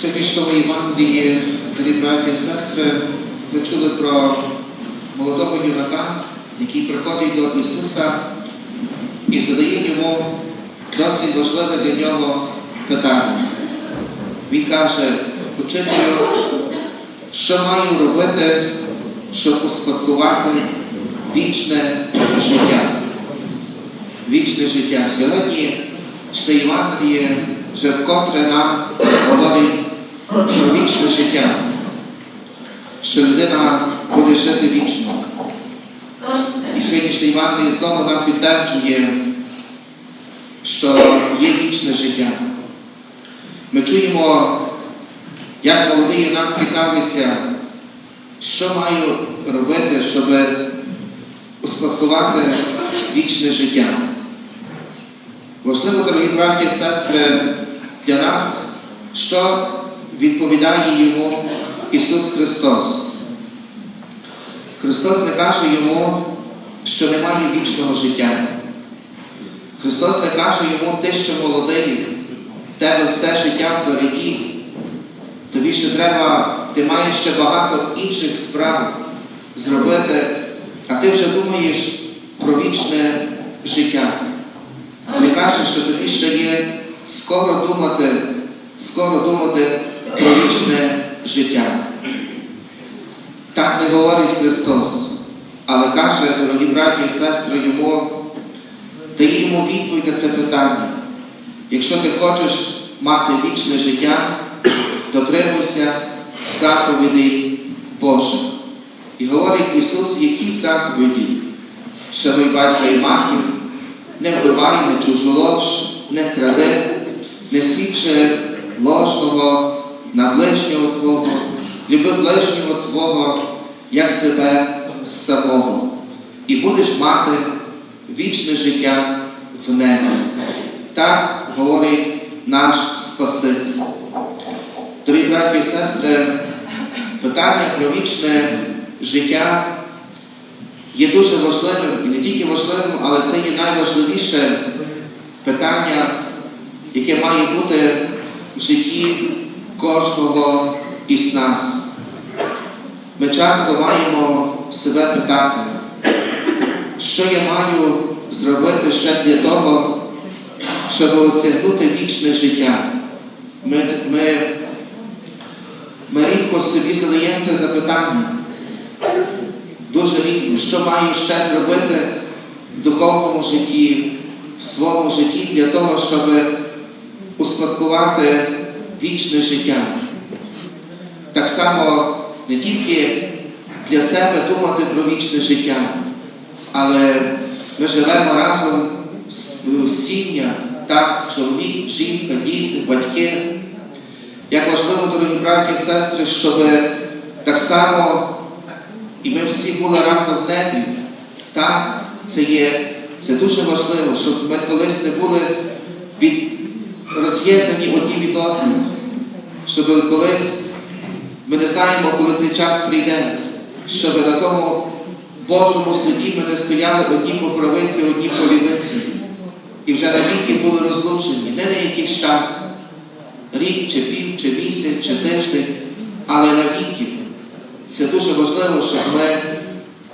Сьогоднішньому Євангелії, дорогі браті і сестри, ми чули про молодого юнака, який приходить до Ісуса і задає йому досить важливе для нього питання. Він каже, учителю, що маю робити, щоб успадкувати вічне життя. Вічне життя. Сьогодні що Євангеліє вже вкотре нам говорить про вічне життя, що людина буде жити вічно. І сьогоднішнє Євангеліє знову нам підтверджує, що є вічне життя. Ми чуємо, як молодий юнак цікавиться, що маю робити, щоб успадкувати вічне життя. Важливо, дорогі браті і сестри, для нас, що відповідає йому Ісус Христос. Христос не каже йому, що немає вічного життя. Христос не каже йому, ти ще молодий, тебе все життя впереді. Тобі ще треба, ти маєш ще багато інших справ зробити, а ти вже думаєш про вічне життя. Не каже, що тобі ще є скоро думати, скоро думати про вічне життя. Так не говорить Христос, але каже, дорогі браті і сестри, йому, дає йому відповідь на це питання. Якщо ти хочеш мати вічне життя, дотримуйся заповідей Божих. І говорить Ісус, які заповіді, шануй батька і матір, не вбивай, не чужолож, не краде, не свідчи ложного на ближнього Твого, люби ближнього Твого, як себе самого, і будеш мати вічне життя в небі. Так говорить наш Спаситель. Дорогі браті і сестри, питання про вічне життя є дуже важливим і не тільки важливим, але це є найважливіше питання, яке має бути в житті кожного із нас. Ми часто маємо себе питати, що я маю зробити ще для того, щоб осягнути вічне життя. Ми, ми, ми рідко собі задаємо це запитання. Дуже рідко, що маю ще зробити в духовному житті, в своєму житті для того, щоб успадкувати вічне життя. Так само не тільки для себе думати про вічне життя, але ми живемо разом в сім'ях, так, чоловік, жінка, діти, батьки. Як важливо, дорогі браті і сестри, щоб так само і ми всі були разом в небі. Так, це є, це дуже важливо, щоб ми колись не були від, роз'єднані одні від одних, щоб колись ми не знаємо, коли цей час прийде, щоб на тому Божому суді ми не стояли одні по правиці, одні по лівиці. І вже навіки були розлучені, не на якийсь час, рік, чи пів, чи місяць, чи тиждень, але навіки. Це дуже важливо, щоб ми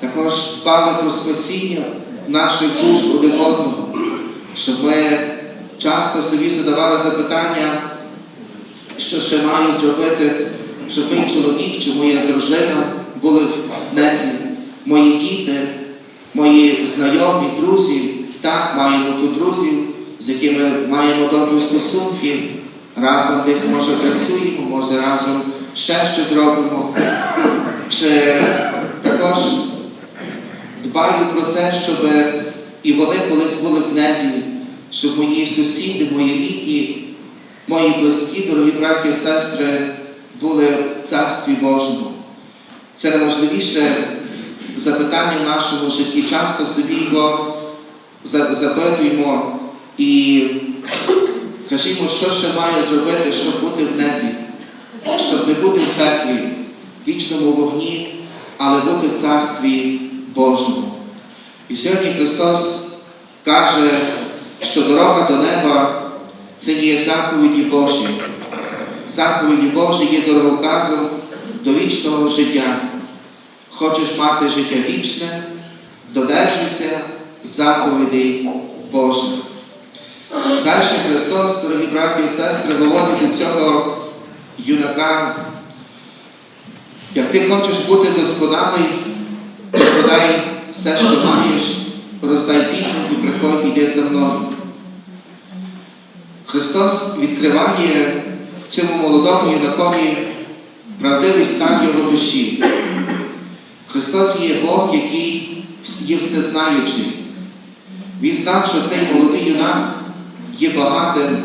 також дбали про спасіння наших душ один одного, щоб ми часто собі задавали запитання, що ще маю зробити, щоб мій чоловік чи моя дружина були в небі, мої діти, мої знайомі, друзі. Так, маємо тут друзів, з якими маємо добрі стосунки, разом десь може працюємо, може разом ще щось зробимо. Чи також дбаю про це, щоб і вони колись були в небі, щоб мої сусіди, мої рідні, мої близькі, дорогі браті і сестри, були в Царстві Божому. Це найважливіше запитання в нашому житті. Часто собі його запитуємо і кажімо, що ще маю зробити, щоб бути в небі, щоб не бути в пеклі, вічному вогні, але бути в Царстві Божому. І сьогодні Христос каже, що дорога до неба це є заповіді Божі. заповіді Божі є дороговказом до вічного життя. Хочеш мати життя вічне, додержуйся заповідей Божих. Далі Христос, дорогі браті і сестри, говорить до цього юнака, як ти хочеш бути досконалий, то продай все, що маєш, роздай бідним і мною. Христос відкриває цьому молодому юнакові правдивий стан його душі. Христос є Бог, який є всезнаючий. Він знав, що цей молодий юнак є багатим.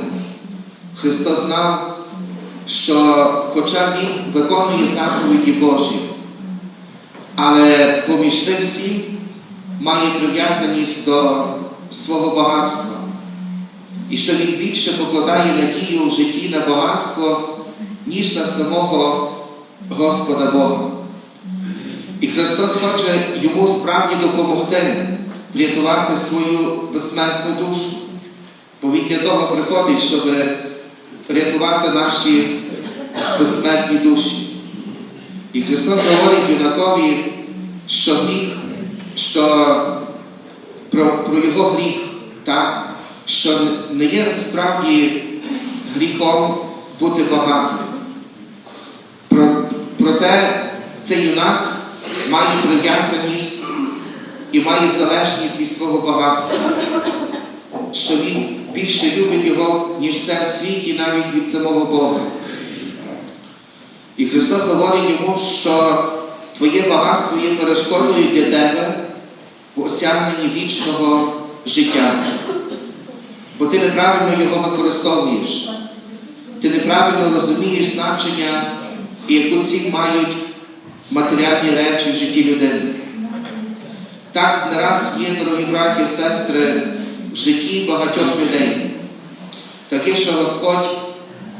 Христос знав, що хоча він виконує заповіді Божі, але поміж тим всім має прив'язаність до свого багатства. І що він більше покладає надію в житті на багатство, ніж на самого Господа Бога. І Христос хоче йому справді допомогти врятувати свою безсмертну душу. Бо Він для того приходить, щоб рятувати наші безсмертні душі. І Христос говорить юнакові, що гріх, що про, про його гріх, так, що не є справді гріхом бути багатим. Про, проте цей юнак має прив'язаність і має залежність від свого багатства, що він більше любить його, ніж все в світі, навіть від самого Бога. І Христос говорить йому, що твоє багатство є перешкодою для тебе в осягненні вічного життя. Бо ти неправильно його використовуєш, ти неправильно розумієш значення і яку ціль мають матеріальні речі в житті людини. Так не раз є, дорогі браті і сестри, в житті багатьох людей. Таке, що Господь,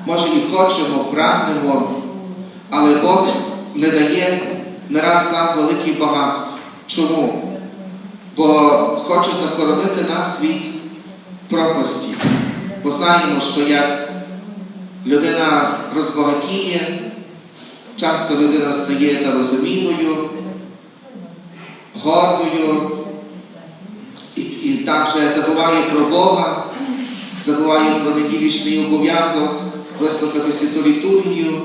може, і хочемо, прагнемо, але Бог не дає не раз нам великі багатства. Чому? Бо хоче захоронити нас від пропасті. Бо знаємо, що як людина розбагатіє, часто людина стає зарозумілою, гордою, і, і також забуває про Бога, забуває про неділічний обов'язок, вислухати святу літургію,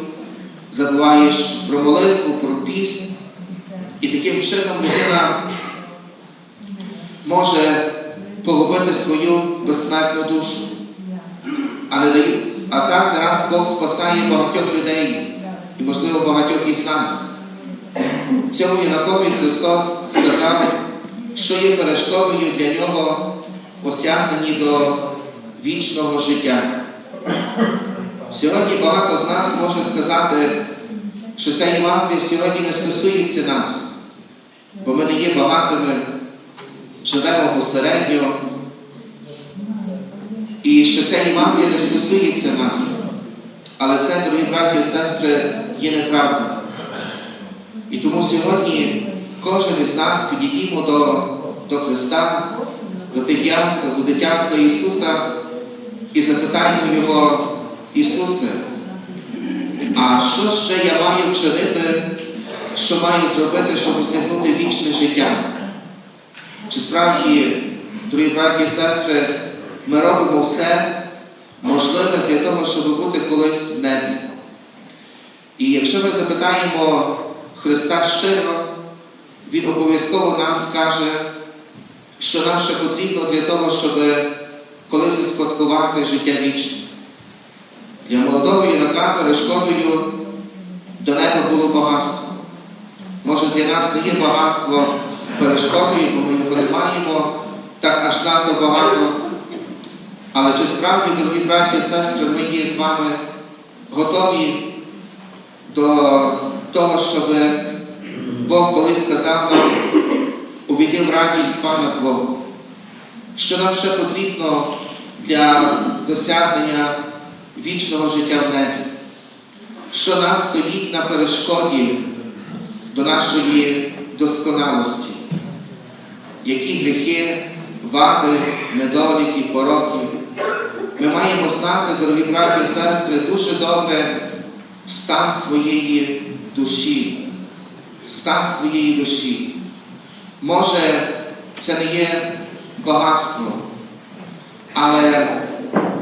забуваєш про молитву, про піст. І таким чином людина може погубити свою безсмертну душу. А, не дає, а так не раз Бог спасає багатьох людей і, можливо, багатьох із нас. Цьому юнакові Христос сказав, що є перешкодою для нього осягнені до вічного життя. Сьогодні багато з нас може сказати, що ця Євангелія сьогодні не стосується нас, бо ми не є багатими, живемо посередньо, і що ця Євангелія не стосується нас. Але це, дорогі браті і сестри, є неправда. І тому сьогодні кожен із нас підійдімо до, до Христа, до тих ясел, до дитятка Ісуса і запитаємо Його, Ісусе, а що ще я маю вчинити, що маю зробити, щоб осягнути вічне життя? Чи справді, дорогі браті і сестри, ми робимо все можливе для того, щоб бути колись в небі? І якщо ми запитаємо Христа щиро, Він обов'язково нам скаже, що нам ще потрібно для того, щоб колись успадкувати життя вічне. Для молодого юнака перешкодою до неба було багатство. Може для нас не є багатство перешкодою, бо ми не маємо так аж надто багато. Але чи справді, дорогі браті і сестри, ми є з вами готові до того, щоб Бог колись сказав нам, увійди в радість Пана Твого, що нам ще потрібно для досягнення вічного життя в небі, що нас стоїть на перешкоді до нашої досконалості, які гріхи, вади, недоліки, пороки. Ми маємо знати, дорогі браті і сестри, дуже добре, стан своєї душі, стан своєї душі. Може, це не є багатство, але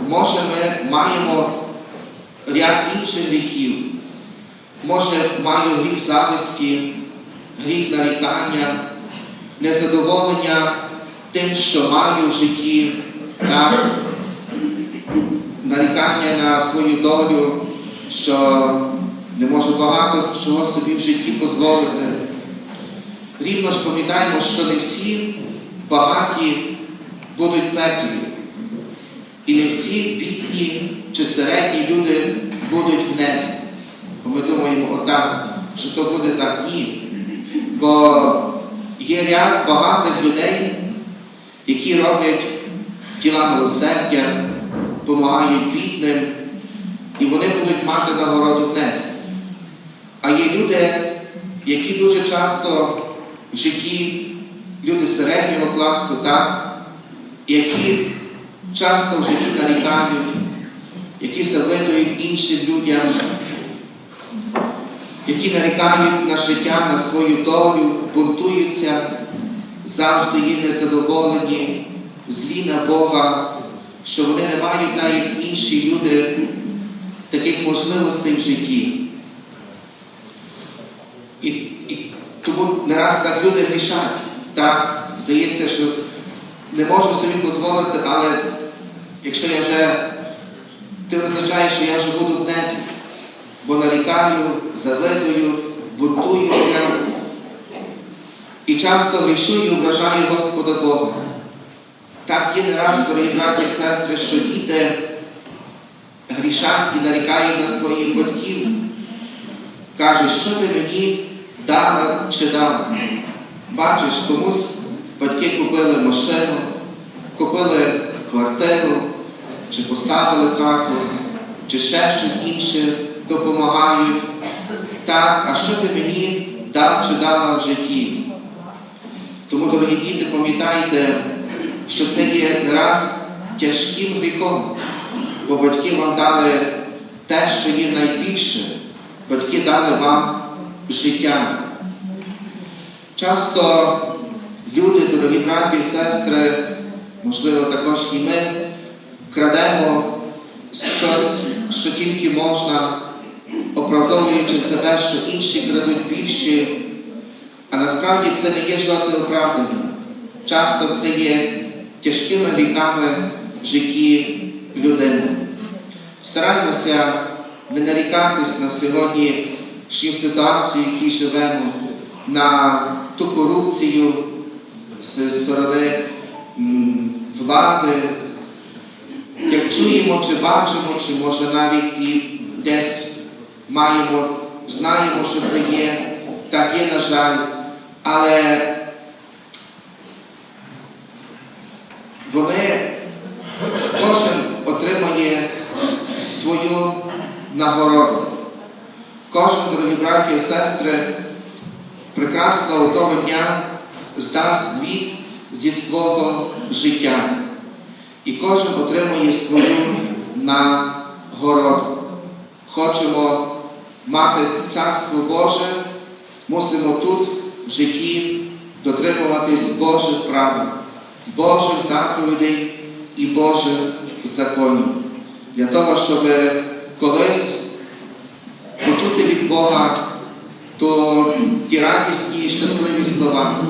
може ми маємо ряд інших гріхів. Може, маю гріх зависті, гріх нарікання, незадоволення тим, що маю в житті, так? нарікання на свою долю, що не можу багато чого собі в житті дозволити. Рівно ж пам'ятаємо, що не всі багаті будуть в пеклі. І не всі бідні чи середні люди будуть в небі. Бо ми думаємо отак, що то буде так ні. Бо є ряд багатих людей, які роблять діла милосердя, допомагають бідним, і вони будуть мати нагороду в небі. А є люди, які дуже часто в житті, люди середнього класу, так, які часто в житті нарікають, які завидують іншим людям, які нарікають на життя, на свою долю, бунтуються, завжди є незадоволені, злі на Бога, що вони не мають навіть інші люди таких можливостей в житті. І, і тому не раз так люди грішать. Так, здається, що не можу собі дозволити, але якщо я вже ти визначаєш, що я вже буду в небі, бо нарікаю, завидую, бунтуюся і часто грішу і ображаю Господа Бога. Так є не раз, дорогі браті і сестри, що діти грішать і нарікають на своїх батьків. Кажуть, що ти мені дала чи дала. Бачиш, комусь батьки купили машину, купили квартиру, чи поставили хату, чи ще щось інше допомагають. Так, а що ти мені дав чи дала в житті? Тому, дорогі діти, пам'ятайте, що це є раз тяжким гріхом, бо батьки вам дали те, що є найбільше. Батьки дали вам життя. Часто люди, дорогі браті і сестри, можливо, також і ми, крадемо щось, що тільки можна, оправдовуючи себе, що інші крадуть більше, а насправді це не є жодне оправдання. Часто це є тяжкими гріхами в житті людини. Стараємося не нарікатись на сьогоднішню ситуацію, в якій живемо, на ту корупцію з сторони влади. Як чуємо, чи бачимо, чи може навіть і десь маємо, знаємо, що це є, так є, на жаль, але вони кожен отримує свою нагороду. Кожен, дорогі браті і сестри, прекрасно того дня здасть звіт зі свого життя. І кожен отримує свою нагороду. Хочемо мати Царство Боже, мусимо тут в житті дотримуватись Божих правил, Божих заповідей і Божих законів. Для того, щоб колись почути від Бога то ті радісні і щасливі слова.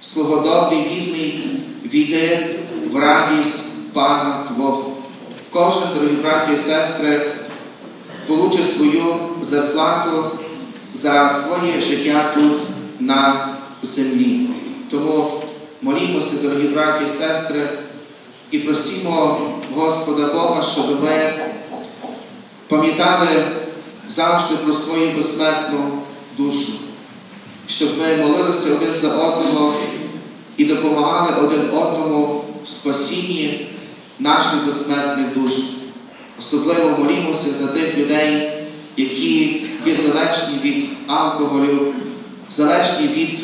Слугодобрий, вірний, війди в радість Пана Твого. Кожен, дорогі браті і сестри, получить свою зарплату за своє життя тут на землі. Тому молімося, дорогі браті і сестри, і просимо Господа Бога, щоб ми пам'ятали завжди про свою безсмертну душу, щоб ми молилися один за одного і допомагали один одному в спасінні наших безсмертних душ. Особливо молімося за тих людей, які є залежні від алкоголю, залежні від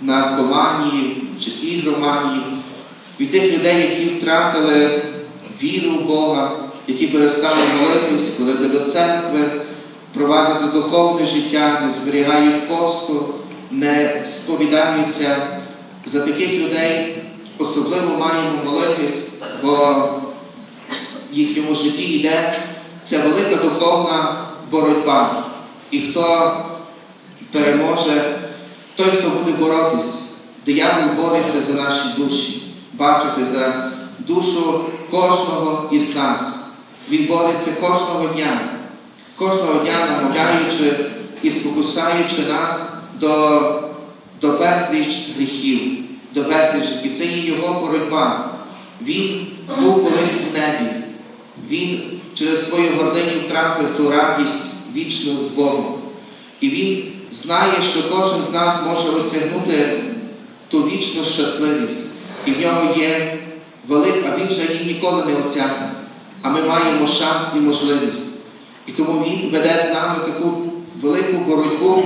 наркоманії чи ігроманії, від тих людей, які втратили віру в Бога, які перестали молитись, ходити до церкви, провадити духовне життя, не зберігають посту, не сповідаються. За таких людей особливо маємо молитись, бо їхньому житті йде ця велика духовна боротьба. І хто переможе, той, хто буде боротись, диявол бореться за наші душі, бачите, за душу кожного із нас. Він бореться кожного дня, кожного дня намовляючи і спокушаючи нас до, до безліч гріхів, до безліч І це є його боротьба. Він був колись в небі. Він через свою гординю втратив ту радість вічну з Богом. І він знає, що кожен з нас може осягнути ту вічну щасливість. І в нього є велика, а він вже її ніколи не осягне. А ми маємо шанс і можливість. І тому він веде з нами таку велику боротьбу,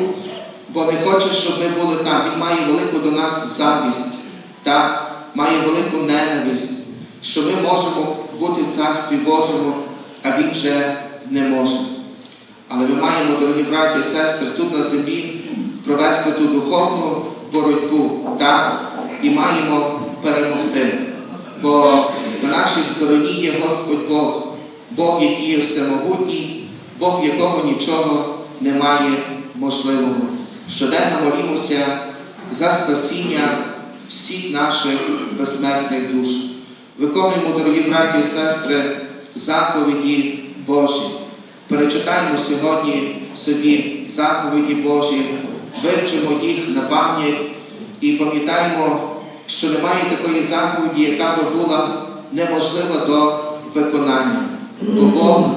бо не хоче, щоб ми були там. Він має велику до нас завість, так? має велику ненависть, що ми можемо бути в Царстві Божому, а він вже не може. Але ми маємо, дорогі браті і сестри, тут на землі провести ту духовну боротьбу так? і маємо перемогти. Бо на нашій стороні є Господь Бог, Бог, який є всемогутній, Бог, якого нічого немає можливого. Щоденно молімося за спасіння всіх наших безсмертних душ. Виконуємо, дорогі браті і сестри, заповіді Божі. Перечитаємо сьогодні собі заповіді Божі, вивчимо їх на пам'ять і пам'ятаємо, що немає такої заповіді, яка би була неможлива до виконання. Бо Бог,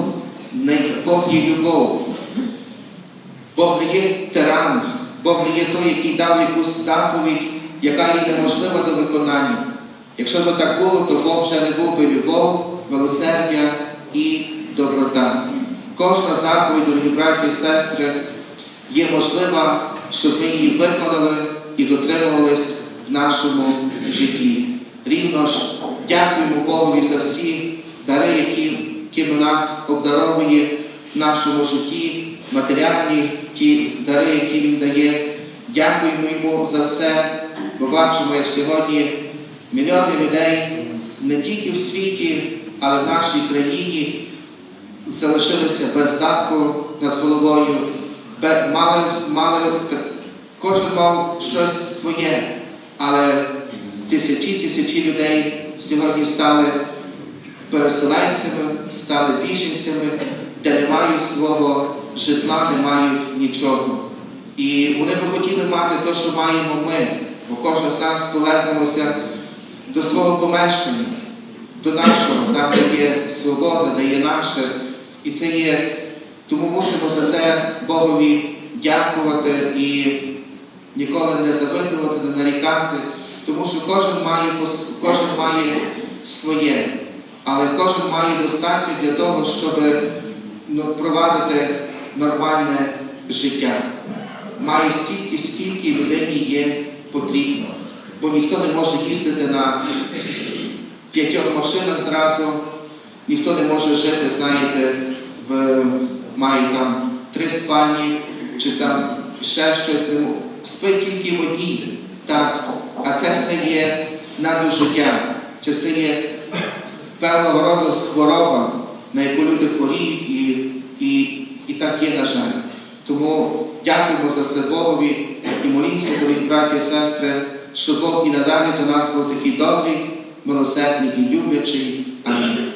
не, Бог є любов. Бог не є тиран, Бог не є той, який дав якусь заповідь, яка є неможлива до виконання. Якщо б так було, то Бог вже не був би любов, милосердя і доброта. Кожна заповідь, дорогі браті і сестри, є можлива, щоб ми її виконали і дотримувались в нашому житті. Рівно ж дякуємо Богові за всі дари, які, якими нас обдаровує в нашому житті, матеріальні ті дари, які Він дає. Дякуємо йому за все, бо бачимо, як сьогодні мільйони людей не тільки в світі, але в нашій країні залишилися без даху над головою, мали, мали, кожен мав щось своє, але тисячі тисячі людей сьогодні стали переселенцями, стали біженцями, де не мають свого житла, не мають нічого. І вони би хотіли мати те, що маємо ми, бо кожен з нас повернемося до свого помешкання, до нашого, там, де є свобода, де є наше. І це є, тому мусимо за це Богові дякувати і ніколи не завидувати, не нарікати, тому що кожен має, кожен має своє, але кожен має достатньо для того, щоб ну, провадити нормальне життя. Має стільки, скільки людині є потрібно. Ніхто не може їздити на п'ятьох машинах зразу, ніхто не може жити, знаєте, в має там три спальні чи там ще щось. Спить тільки в одній. Так. А це все є надожиття. Це все є певного роду хвороба, на яку люди хворіють, і, і, і так є, на жаль. Тому дякуємо за все Богові і молімося, дорогі браті і сестри, щоб Бог і надалі до нас був такий добрий, милосердний і люблячий. Амінь.